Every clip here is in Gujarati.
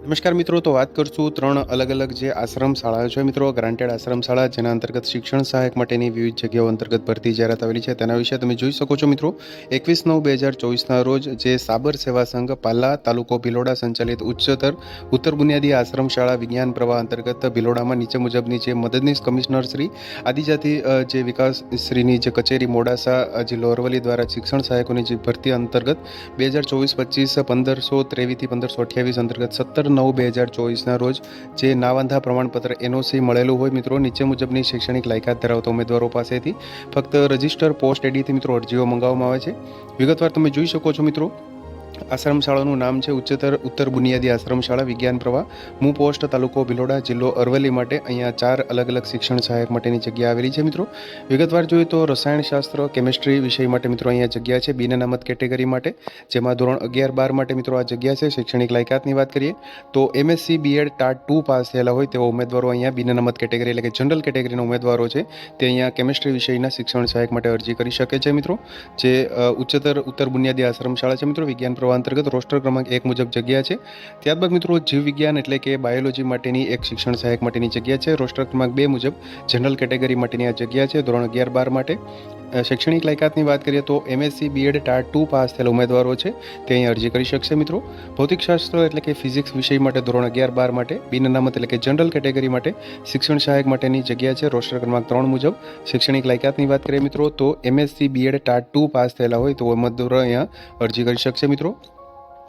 નમસ્કાર મિત્રો, તો વાત કરશું ત્રણ અલગ અલગ જે આશ્રમ શાળાઓ છે મિત્રો, ગ્રાન્ટેડ આશ્રમ શાળા, જેના અંતર્ગત શિક્ષણ સહાયક માટેની વિવિધ જગ્યાઓ અંતર્ગત ભરતી જાહેરાત આવેલી છે. તેના વિશે તમે જોઈ શકો છો મિત્રો, એકવીસ નવ બે હજાર ચોવીસના રોજ જે સાબર સેવા સંઘ પાલા તાલુકો ભિલોડા સંચાલિત ઉચ્ચતર ઉત્તર બુનિયાદી આશ્રમ શાળા વિજ્ઞાન પ્રવાહ અંતર્ગત ભિલોડામાં નીચે મુજબની જે મદદનીશ કમિશનર શ્રી, આદિજાતિ જે વિકાસ શ્રીની જે કચેરી મોડાસા જિલ્લો અરવલ્લી દ્વારા શિક્ષણ સહાયકોની જે ભરતી અંતર્ગત બે હજાર ચોવીસ પચીસ પંદરસો ત્રેવીસથી પંદરસો અઠ્યાવીસ અંતર્ગત સત્તર નવ બે હજાર ચોવીસના રોજ જે નાવાંધા પ્રમાણપત્ર એનઓસી મળેલું હોય મિત્રો, નીચે મુજબની શૈક્ષણિક લાયકાત ધરાવતા ઉમેદવારો પાસેથી ફક્ત રજિસ્ટર પોસ્ટ એડીથી મિત્રો અરજીઓ મંગાવવામાં આવે છે. વિગતવાર તમે જોઈ શકો છો મિત્રો આશ્રમ શાળાનું નામ છે ઉચ્ચતર ઉત્તર બુનિયાદી આશ્રમશાળા વિજ્ઞાન પ્રવાહ. મુ પોસ્ટ તાલુકો ભિલોડા જિલ્લો અરવલ્લી માટે અહીંયા ચાર અલગ અલગ શિક્ષણ સહાયક માટેની જગ્યા આવેલી છે મિત્રો. વિગતવાર જોઈએ તો રસાયણશાસ્ત્ર કેમિસ્ટ્રી વિષય માટે મિત્રો અહીંયા જગ્યા છે બિન અનામત કેટેગરી માટે, જેમાં ધોરણ અગિયાર બાર માટે મિત્રો આ જગ્યા છે. શૈક્ષણિક લાયકાતની વાત કરીએ તો MSc, BEd, TAT two pass થયેલા હોય તેવા ઉમેદવારો અહીંયા બિન અનામત કેટેગરી એટલે કે જનરલ કેટેગરીના ઉમેદવારો છે તે અહીંયા કેમિસ્ટ્રી વિષયના શિક્ષણ સહાયક માટે અરજી કરી શકે છે મિત્રો. જે ઉચ્ચતર ઉત્તર બુનિયાદી આશ્રમશાળા છે મિત્રો વિજ્ઞાન પ્રવાહ અંતર્ગત રોસ્ટર ક્રમાંક એક મુજબ જગ્યા છે. ત્યારબાદ મિત્રો જીવ વિજ્ઞાન એટલે કે બાયોલોજી માટેની એક શિક્ષણ સહાયક માટેની જગ્યા છે. રોસ્ટર ક્રમાંક બે મુજબ જનરલ કેટેગરી માટેની આ જગ્યા છે, ધોરણ અગિયાર બાર માટે. શૈક્ષણિક લાયકાતની વાત કરીએ તો MSc, BEd, TAT two pass થયેલા ઉમેદવારો છે. તે અહીં અરજી કરી શકશે મિત્રો. ભૌતિકશાસ્ત્ર એટલે કે ફિઝિક્સ વિષય માટે ધોરણ અગિયાર બાર માટે, બિન અનામત એટલે કે જનરલ કેટેગરી માટે શિક્ષણ સહાયક માટેની જગ્યા છે. રોસ્ટર ક્રમાંક ત્રણ મુજબ શૈક્ષણિક લાયકાતની વાત કરીએ મિત્રો, તો MSc, BEd, TAT two pass થયેલા હોય તો ઉમેદવારો અહીંયા અરજી કરી શકશે મિત્રો.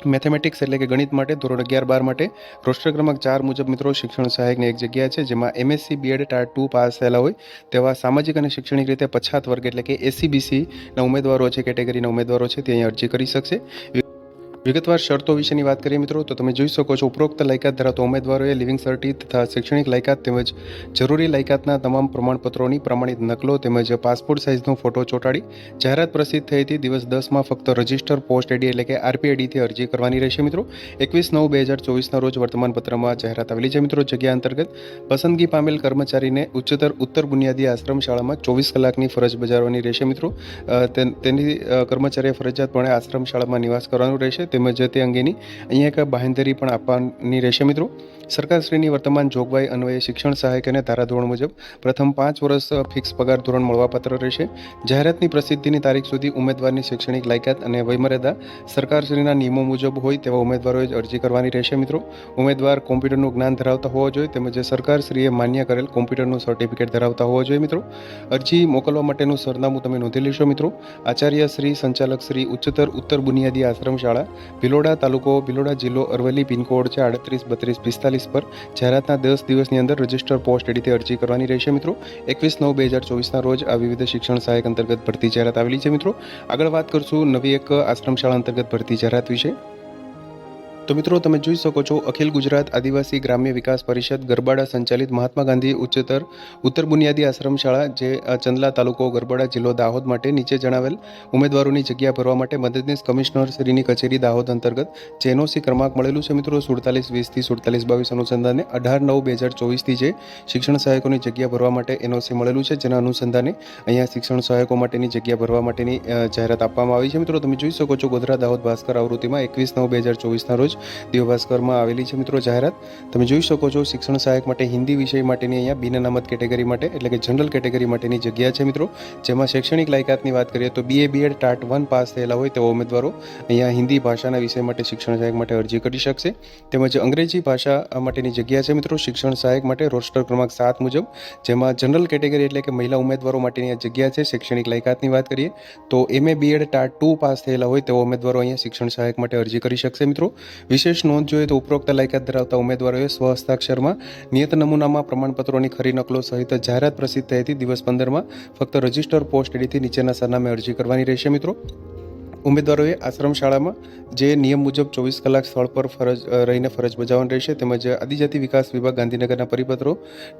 મેથેમેટિક્સ એટલે કે ગણિત માટે ધોરણ અગિયાર બાર માટે. રોસ્ટર ક્રમાંક ચાર મુજબ મિત્રો શિક્ષણ સહાયકની એક જગ્યા છે, જેમાં MSc BEd TAT two pass થયેલા હોય તેવા સામાજિક અને શૈક્ષણિક રીતે પછાત વર્ગ એટલે કે એસીબીસીના ઉમેદવારો છે, કેટેગરીના ઉમેદવારો છે, તે અહીં અરજી કરી શકશે. વિગતવાર શરતો વિશેની વાત કરીએ મિત્રો, તો તમે જોઈ શકો છો ઉપરોક્ત લાયકાત ધરાવતા ઉમેદવારોએ લિવિંગ સર્ટી તથા શૈક્ષણિક લાયકાત તેમજ જરૂરી લાયકાતના તમામ પ્રમાણપત્રોની પ્રમાણિત નકલો તેમજ પાસપોર્ટ સાઇઝનો ફોટો ચોંટાડી જાહેરાત પ્રસિદ્ધ થઈ હતી. દિવસ દસમાં ફક્ત રજિસ્ટર પોસ્ટ એડી એટલે કે આરપીએડીથી અરજી કરવાની રહેશે મિત્રો. એકવીસ નવ બે હજાર ચોવીસના રોજ વર્તમાનપત્રમાં જાહેરાત આવેલી છે મિત્રો. જગ્યા અંતર્ગત પસંદગી પામેલ કર્મચારીને ઉચ્ચતર ઉત્તર બુનિયાદી આશ્રમ શાળામાં ચોવીસ કલાકની ફરજ બજાવવાની રહેશે મિત્રો. તેની કર્મચારીએ ફરજિયાતપણે આશ્રમ શાળામાં નિવાસ કરવાનું રહેશે. તેમજ તે અંગેની અહીંયા એક બાહેંધરી પણ આપવાની રહેશે મિત્રો. સરકારશ્રીની વર્તમાન જોગવાઈ અન્વયે શિક્ષણ સહાયક અને ધારાધોરણ મુજબ પ્રથમ પાંચ વર્ષ ફિક્સ પગાર ધોરણ મળવાપાત્ર રહેશે. જાહેરાતની પ્રસિદ્ધિની તારીખ સુધી ઉમેદવારની શૈક્ષણિક લાયકાત અને વયમર્યાદા સરકારશ્રીના નિયમો મુજબ હોય તેવા ઉમેદવારોએ જ અરજી કરવાની રહેશે મિત્રો. ઉમેદવાર કોમ્પ્યુટરનું જ્ઞાન ધરાવતા હોવા જોઈએ તેમજ સરકારશ્રીએ માન્ય કરેલ કોમ્પ્યુટરનું સર્ટિફિકેટ ધરાવતા હોવા જોઈએ મિત્રો. અરજી મોકલવા માટેનું સરનામું તમે નોંધી લેશો મિત્રો. આચાર્ય શ્રી સંચાલક શ્રી ઉચ્ચતર ઉત્તર બુનિયાદી આશ્રમ શાળા ભિલોડા તાલુકો, ભિલોડા જિલ્લો, અરવલ્લી પિનકોડ છે આડત્રીસ, બત્રીસ, પિસ્તાલીસ પર. જાહેરાતના દસ દિવસની અંદર રજિસ્ટર પોસ્ટ એડીથી અરજી કરવાની રહેશે મિત્રો. એકવીસ નવ બે હજાર ચોવીસના રોજ આ વિવિધ શિક્ષણ સહાયક અંતર્ગત ભરતી જાહેરાત આવેલી છે મિત્રો. આગળ વાત કરશું નવી એક આશ્રમ શાળા અંતર્ગત ભરતી જાહેરાત વિશે. તો મિત્રો, તમે જોઈ શકો છો, અખિલ ગુજરાત આદિવાસી ગ્રામ્ય વિકાસ પરિષદ ગરબાડા સંચાલિત મહાત્મા ગાંધી ઉચ્ચતર ઉત્તર બુનિયાદી આશ્રમ શાળા જે ચંદલા તાલુકો ગરબાડા જિલ્લો દાહોદ માટે નીચે જણાવેલ ઉમેદવારોની જગ્યા ભરવા માટે મદદનીશ કમિશનર શ્રીની કચેરી દાહોદ અંતર્ગત જે એનઓસી ક્રમાંક મળેલું છે મિત્રો, સુડતાલીસ, વીસથી સુડતાલીસ, બાવીસ અનુસંધાને અઢાર, નવ, બે હજાર ચોવીસથી જે શિક્ષણ સહાયકોની જગ્યા ભરવા માટે એનઓસી મળેલું છે, જેના અનુસંધાને અહીંયા શિક્ષણ સહાયકો માટેની જગ્યા ભરવા માટેની જાહેરાત આપવામાં આવી છે. મિત્રો, તમે જોઈ શકો છો, ગોધરા દાહોદ ભાસ્કર આવૃત્તિમાં એકવીસ, નવ, બે હજાર ચોવીસના રોજ દિવ્ય દેવભાસ્કરમાં આવેલી છે મિત્રો જાહેરાત. તમે જોઈ શકો છો શિક્ષણ સહાયક માટે, હિન્દી વિષય માટેની અહીંયા બિન અનામત કેટેગરી માટે, એટલે કે જનરલ કેટેગરી માટેની જગ્યા છે મિત્રો. જેમાં શૈક્ષણિક લાયકાતની વાત કરીએ તો BA BEd TAT one pass થયેલા હોય તેવા ઉમેદવારો અહીંયા હિન્દી ભાષાના વિષય માટે, શિક્ષણ સહાયક માટે અરજી કરી શકશે. તેમજ અંગ્રેજી ભાષા માટેની જગ્યા છે મિત્રો, શિક્ષણ સહાયક માટે રોસ્ટર ક્રમાંક સાત મુજબ. જેમાં જનરલ કેટેગરી એટલે કે મહિલા ઉમેદવારો માટેની આ જગ્યા છે, શૈક્ષણિક લાયકાતની વાત કરીએ તો MA BEd TAT two pass થયેલા હોય તેવા ઉમેદવારો અહીંયા શિક્ષણ સહાયક માટે અરજી કરી શકશે મિત્રો. વિશેષ નોંધ જોઈએ તો ઉપરોક્ત લાયકાત ધરાવતા ઉમેદવારોએ સ્વ હસ્તાક્ષરમાં નિયત નમૂનામાં પ્રમાણપત્રોની ખરી નકલો સહિત જાહેરાત પ્રસિદ્ધ થઈ હતી. દિવસ પંદરમાં ફક્ત રજિસ્ટર પોસ્ટ એડીથી નીચેના સરનામે અરજી કરવાની રહેશે મિત્રો. ઉમેદવારોએ આશ્રમ શાળામાં જે નિયમ મુજબ ચોવીસ કલાક સ્થળ પર ફરજ રહીને ફરજ બજાવવાની રહેશે તેમજ આદિજાતિ વિકાસ વિભાગ ગાંધીનગરના પરિપત્રો,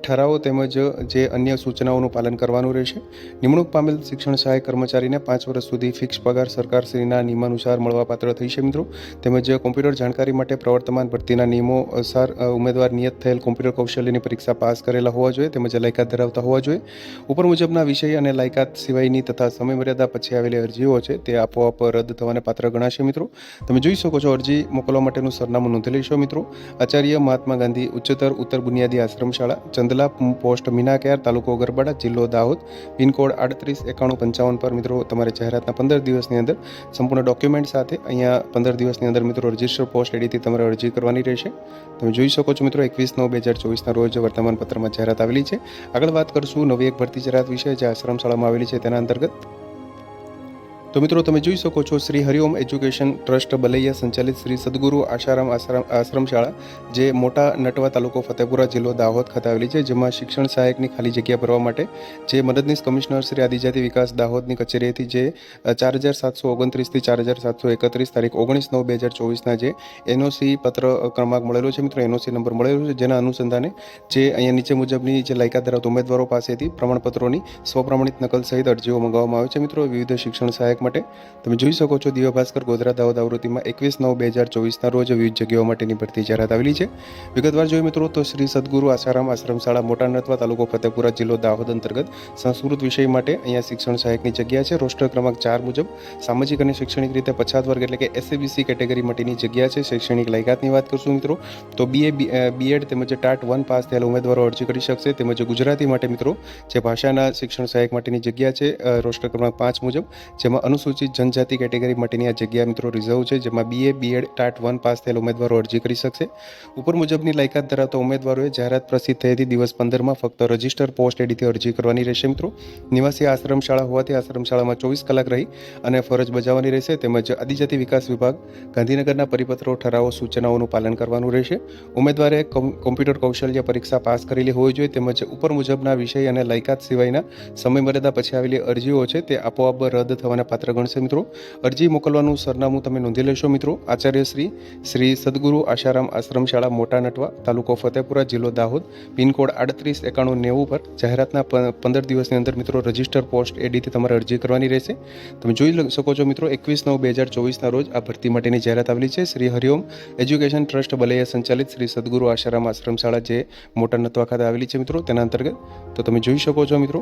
ઠરાવો તેમજ જે અન્ય સૂચનાઓનું પાલન કરવાનું રહેશે. નિમણૂક પામેલ શિક્ષણ સહાયક કર્મચારીને પાંચ વર્ષ સુધી ફિક્સ પગાર સરકારશ્રીના નિયમાનુસાર મળવાપાત્ર થઈ છે મિત્રો. તેમજ કોમ્પ્યુટર જાણકારી માટે પ્રવર્તમાન ભરતીના નિયમો અનુસાર ઉમેદવાર નિયત થયેલ કોમ્પ્યુટર કૌશલ્યની પરીક્ષા પાસ કરેલા હોવા જોઈએ તેમજ લાયકાત ધરાવતા હોવા જોઈએ. ઉપર મુજબના વિષય અને લાયકાત સિવાયની તથા સમયમર્યાદા પછી આવેલી અરજીઓ છે તે આપોઆપ રદ થવાને પાત્ર ગણાશે મિત્રો. તમે જોઈ શકો છો, અરજી મોકલવા માટેનું સરનામું નોંધી લેશો મિત્રો. આચાર્ય મહાત્મા ગાંધી ઉચ્ચતર ઉત્તર બુનિયાદી આશ્રમ શાળા ચંદલા પોસ્ટ, મીનાકેર તાલુકો ગરબાડા, જિલ્લો દાહોદ. પિનકોડ આડત્રીસ એકાણું પંચાવન પર મિત્રો, તમારે જાહેરાતના પંદર દિવસની અંદર સંપૂર્ણ ડોક્યુમેન્ટ સાથે અહીંયા પંદર દિવસની અંદર મિત્રો, રજિસ્ટર પોસ્ટ એડીથી તમારે અરજી કરવાની રહેશે. તમે જોઈ શકો છો મિત્રો, એકવીસ નવ બે હજાર ચોવીસના રોજ વર્તમાન પત્રમાં જાહેરાત આવેલી છે. આગળ વાત કરશું નવી એક ભરતી જાહેરાત વિશે જે આશ્રમ શાળામાં આવેલી છે, તેના અંતર્ગત. તો મિત્રો તમે જોઈ શકો છો શ્રી હરિઓમ એજ્યુકેશન ટ્રસ્ટ બલૈયા સંચાલિત શ્રી સદગુરુ આશારામ આશ્રમ આશ્રમ શાળા જે મોટા નટવા તાલુકો ફતેપુરા જિલ્લો દાહોદ ખાતે આવેલી છે, જેમાં શિક્ષણ સહાયકની ખાલી જગ્યા ભરવા માટે જે મદદનીશ કમિશનર શ્રી આદિજાતિ વિકાસ દાહોદની કચેરીથી જે ચાર હજાર સાતસો ઓગણત્રીસથી ચાર હજાર સાતસો એકત્રીસ તારીખ ઓગણીસ નવ બે હજાર ચોવીસના જે એનઓસી પત્ર ક્રમાંક મળેલો છે મિત્રો, એનઓસી નંબર મળેલો છે, જેના અનુસંધાને જે અહીંયા નીચે મુજબની જે લાયકાત ધરાવતા ઉમેદવારો પાસેથી પ્રમાણપત્રોની સ્વપ્રમાણિત નકલ સહિત અરજીઓ મંગાવવામાં આવે છે મિત્રો. વિવિધ શિક્ષણ સહાયક માટે તમે જોઈ શકો છો દિવ્ય ભાસ્કર ગોધરા દાહોદ આવૃત્તિમાં એકવીસ નવ બે હજાર ચોવીસના રોજ વિવિધ જગ્યાઓ માટેની ભરતી જાહેરાત આવેલી છે. વિગતવાર જોઈએ મિત્રો તો શ્રી સદગુરુ આસારામ આશ્રમ શાળા મોટા નથવા તાલુકો ફતેપુરા જિલ્લો દાહોદ અંતર્ગત સંસ્કૃત વિષય માટે અહીંયા શિક્ષણ સહાયકની જગ્યા છે. રોસ્ટર ક્રમાંક ચાર મુજબ સામાજિક અને શૈક્ષણિક રીતે પછાત વર્ગ એટલે કે એસએબીસી કેટેગરી માટેની જગ્યા છે. શૈક્ષણિક લાયકાતની વાત કરશું મિત્રો તો બીએ બીએડ તેમજ ટાટ વન પાસ થયેલા ઉમેદવારો અરજી કરી શકશે. તેમજ ગુજરાતી માટે મિત્રો જે ભાષાના શિક્ષણ સહાયક માટેની જગ્યા છે રોસ્ટર ક્રમાંક પાંચ મુજબ જેમાં અનુસૂચિત જનજાતિ કેટેગરી માટેની આ જગ્યા મિત્રો રિઝર્વ છે, જેમાં BA BEd TAT one pass થયેલ ઉમેદવારો અરજી કરી શકશે. ઉપર મુજબની લાયકાત ધરાવતા ઉમેદવારોએ જાહેરાત પ્રસિદ્ધ થયેથી દિવસ પંદરમાં ફક્ત રજિસ્ટર પોસ્ટ એડીથી અરજી કરવાની રહેશે મિત્રો. નિવાસી આશ્રમ શાળા હોવાથી આશ્રમ શાળામાં ચોવીસ કલાક રહી અને ફરજ બજાવવાની રહેશે. તેમજ આદિજાતિ વિકાસ વિભાગ ગાંધીનગરના પરિપત્રો, ઠરાવો, સૂચનાઓનું પાલન કરવાનું રહેશે. ઉમેદવારે કોમ- કોમ્પ્યુટર કૌશલ્ય પરીક્ષા પાસ કરેલી હોવી જોઈએ. તેમજ ઉપર મુજબના વિષય અને લાયકાત સિવાયના સમયમર્યાદા પછી આવેલી અરજીઓ છે, તે આપોઆપ રદ થવાના પાત્ર ગણશે મિત્રો. અરજી મોકલવાનું સરનામું તમે નોંધી લેશો મિત્રો. આચાર્ય શ્રી શ્રી સદગુરુ આશારામ આશ્રમ શાળા, મોટા નટવા, તાલુકો ફતેપુરા, જિલ્લો દાહોદ. પિનકોડ આડત્રીસ એકાણું નેવું પર જાહેરાતના પંદર દિવસની અંદર મિત્રો રજિસ્ટર પોસ્ટ એડીથી તમારે અરજી કરવાની રહેશે. તમે જોઈ શકો છો મિત્રો, એકવીસ નવ બે હજાર ચોવીસના રોજ આ ભરતી માટેની જાહેરાત આવેલી છે. શ્રી હરિઓમ એજ્યુકેશન ટ્રસ્ટ બલૈયા સંચાલિત શ્રી સદગુરુ આશારામ આશ્રમ શાળા જે મોટા નતવા ખાતે આવેલી છે મિત્રો, તેના અંતર્ગત. તો તમે જોઈ શકો છો મિત્રો